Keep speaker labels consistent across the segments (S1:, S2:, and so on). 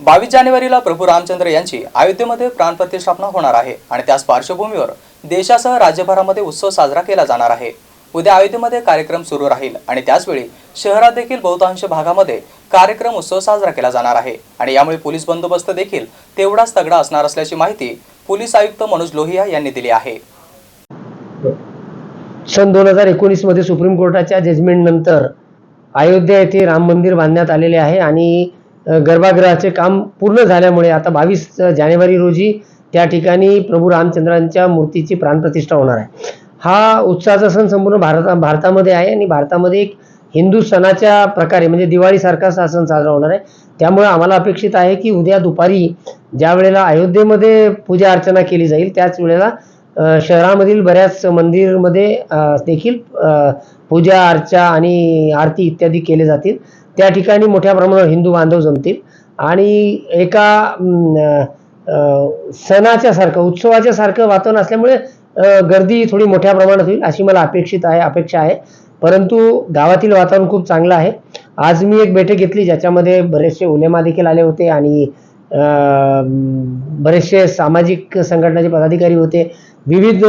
S1: बावीस जानेवारीला प्रभू रामचंद्र यांची अयोध्येमध्ये प्राणप्रतिष्ठापना होणार आहे आणि त्याच पार्श्वभूमीवर देशासह राज्यभरामध्ये उत्सव साजरा केला जाणार आहे. उद्या अयोध्येमध्ये कार्यक्रम सुरू राहील आणि त्याचवेळी शहरात देखील बहुतांश भागामध्ये कार्यक्रम उत्सव साजरा केला जाणार आहे. आणि यामुळे पोलीस बंदोबस्त देखील तेवढाच तगडा असणार असल्याची माहिती पोलीस आयुक्त मनोज लोहिया यांनी दिली आहे.
S2: सन दोन हजार एकोणीसमध्ये सुप्रीम कोर्टाच्या जजमेंटनंतर अयोध्या येथे राम मंदिर बांधण्यात आलेले आहे आणि गर्भागृहाचे काम पूर्ण झाल्यामुळे आता बावीस जानेवारी रोजी त्या ठिकाणी प्रभू रामचंद्रांच्या मूर्तीची प्राणप्रतिष्ठा होणार आहे. हा उत्साहाचा सण संपूर्ण भारता भारतामध्ये आहे आणि भारतामध्ये एक हिंदू सणाच्या प्रकारे म्हणजे दिवाळीसारखा हा सण साजरा होणार आहे. त्यामुळे आम्हाला अपेक्षित आहे की उद्या दुपारी ज्या वेळेला अयोध्येमध्ये पूजा अर्चना केली जाईल त्याच वेळेला शहरामधील बऱ्याच मंदिरमध्ये देखील पूजा अर्चा आणि आरती इत्यादी केले जातील. त्या ठिकाणी मोठ्या प्रमाणावर हिंदू बांधव जमतील. आणि एका सणाच्या सारखं उत्सवाच्या सारखं वातावरण असल्यामुळे गर्दी थोडी मोठ्या प्रमाणात होईल अशी मला अपेक्षित आहे अपेक्षा आहे. परंतु गावातील वातावरण खूप चांगलं आहे. आज मी एक बैठक घेतली ज्याच्यामध्ये बरेचसे उलेमा देखील आले होते आणि बरेचसे सामाजिक संघटनाचे पदाधिकारी होते. विविध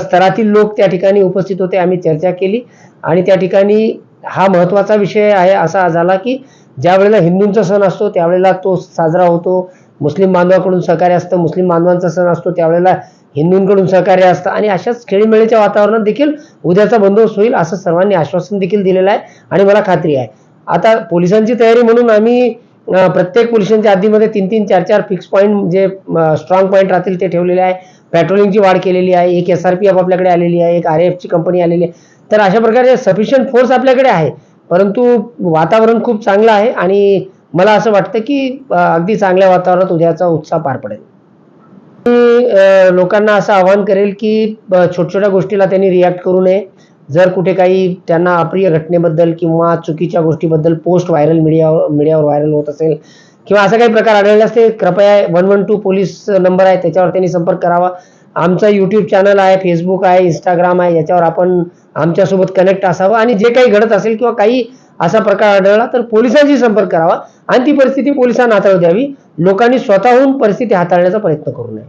S2: स्तरातील लोक त्या ठिकाणी उपस्थित होते. आम्ही चर्चा केली आणि त्या ठिकाणी हा महत्त्वाचा विषय आहे असा झाला की ज्या वेळेला हिंदूंचा सण असतो त्यावेळेला तो साजरा होतो. मुस्लिम बांधवाकडून सहकार्य असतं मुस्लिम बांधवांचा सण असतो त्यावेळेला हिंदूंकडून सहकार्य असतं आणि अशाच खेळीमेळीच्या वातावरणात देखील उद्याचा बंदोबस्त होईल असं सर्वांनी आश्वासन देखील दिलेलं आहे आणि मला खात्री आहे. आता पोलिसांची तयारी म्हणून आम्ही प्रत्येक पोलिसांच्या आधीमध्ये तीन तीन चार चार फिक्स पॉईंट जे स्ट्रॉंग पॉईंट राहतील ते ठेवलेले आहे. पेट्रोलिंगची वाढ केलेली आहे. एक एस आर पी एफ आपल्याकडे आलेली आहे. एक आर एफची कंपनी आलेली आहे. तर अशा प्रकारे सफिशियंट फोर्स आपल्याकडे आहे. परंतु वातावरण खूप चांगलं आहे आणि मला असं वाटतं की अगदी चांगल्या वातावरणात उद्याचा उत्साह पार पडेल. मी लोकांना असं आवाहन करेल की छोट्या छोट्या गोष्टीला त्यांनी रिॲक्ट करू नये. जर कुठे काही त्यांना अप्रिय घटनेबद्दल किंवा चुकीच्या गोष्टीबद्दल पोस्ट व्हायरल मीडियावर मीडियावर व्हायरल होत असेल किंवा असा काही प्रकार आढळल्यास ते कृपया one one two police number आहे त्याच्यावर त्यांनी संपर्क करावा. आमचा यूट्यूब चॅनल आहे फेसबुक आहे इंस्टाग्राम आहे याच्यावर आपण आमच्यासोबत कनेक्ट असावं आणि जे काही घडत असेल किंवा काही असा प्रकार आढळला तर पोलिसांशी संपर्क करावा आणि ती परिस्थिती पोलिसांना हाताळू द्यावी. लोकांनी स्वतःहून परिस्थिती हाताळण्याचा प्रयत्न करू नये.